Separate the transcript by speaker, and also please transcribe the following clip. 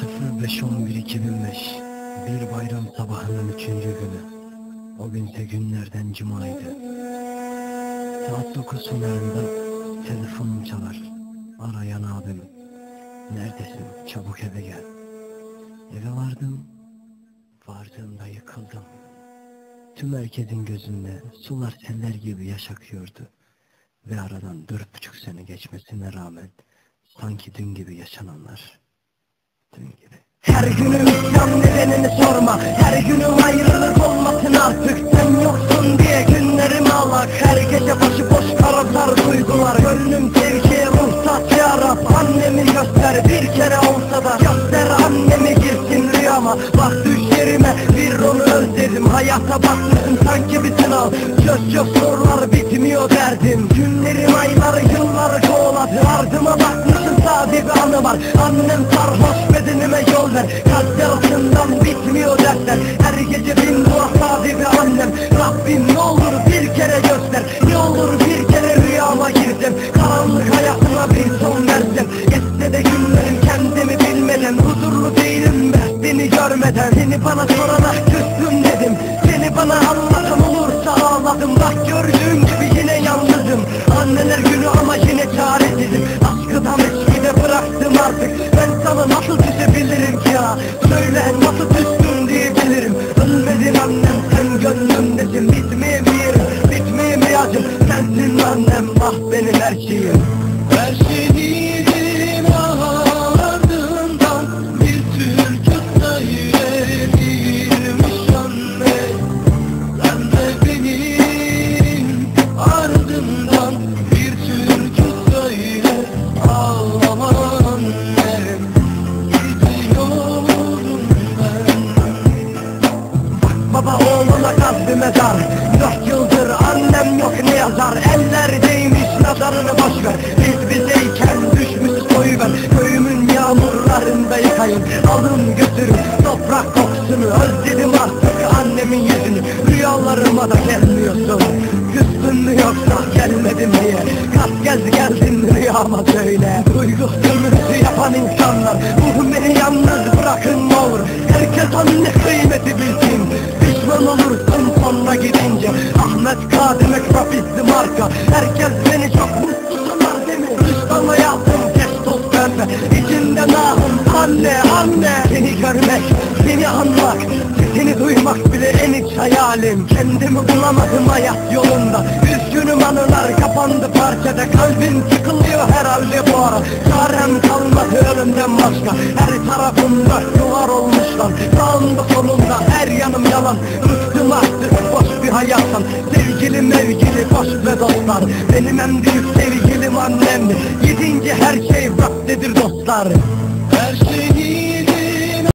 Speaker 1: 2005 Bir bayram sabahının üçüncü günü. O günse günlerden cumaydı Saat dokuz sularında telefonum çalar. Arayan abim Neredesin? Çabuk eve gel. Eve vardım. Vardığımda yıkıldım. Tüm herkesin gözünde sular seller gibi yaş akıyordu. Ve aradan dört buçuk sene geçmesine rağmen Sanki dün gibi yaşananlar
Speaker 2: Her günüm isyan nedenini sorma. Her günüm ayrılık olmasın artık. Sen yoksun diye günlerim ağlak Her gece başıboş karamsar duygular. Gönlüm sevgiye muhtaç ya Rab. Annemi göster bir kere olsa da. Göster annemi girsin rüyama. Bak düş yerime bir onu özledim. Hayata bakmışım sanki bir sınav. Çöz çöz sorular bitmiyor derdim. Günlerim ayları yılları kovaladı. Ardıma bakmışım bir anı var. Annem sarhoş bedenime yol ver. Kalp yarasından bitmiyor dertler. Her gece bin dua sade bir annem. Rabbim ne olur bir kere göster. Ne olur bir kere rüyama girsem Karanlık hayatıma bir son versem Geçse de günlerim kendimi bilmeden Huzurlu değilim ben. Seni görmeden Seni bana sorana küstüm dedim. Seni bana anlatan olursa ağladım. Bak gördüğün gibi yine yalnızım. Anneler günü ama yine çaresizim her şeyim Her şeyim ardından Bir türkü sayılmış anne Sen de benim ardımdan bir türkü söyle Ağlama annem Gidiyorum ben. Baba oğluna kaz bir mezar. Dört yıldır annem yok ne yazar yıkayın Alın götürün toprak kokusunu Özledim artık annemin yüzünü. Rüyalarıma da gelmiyorsun. Küstün mü yoksa gelmedim diye Kalk gez geldin rüyama söyle. Duygu sömürüsü yapan insanlar Bu beni yalnız bırakın ne olur. Herkes anne kıymeti bilsin. Pişman olursun sonra gidince. Ahmet K demek rapizli marka. Herkes anne anne Seni görmek, seni anmak Seni duymak bile en iç hayalim. Kendimi bulamadım hayat yolunda Üzgünüm anılar kapandı parçada. Kalbim sıkılıyor herhalde bu ara. Çarem kalmadı ölümden başka. Her tarafımda duvar olmuşlar Sağımda solumda her yanım yalan. Bıktım artık boş bir hayattan. Sevgili mevgili boş ve dostlar. Benim en büyük sevgilim annem. Gidince her şey vaktedir dostlar I see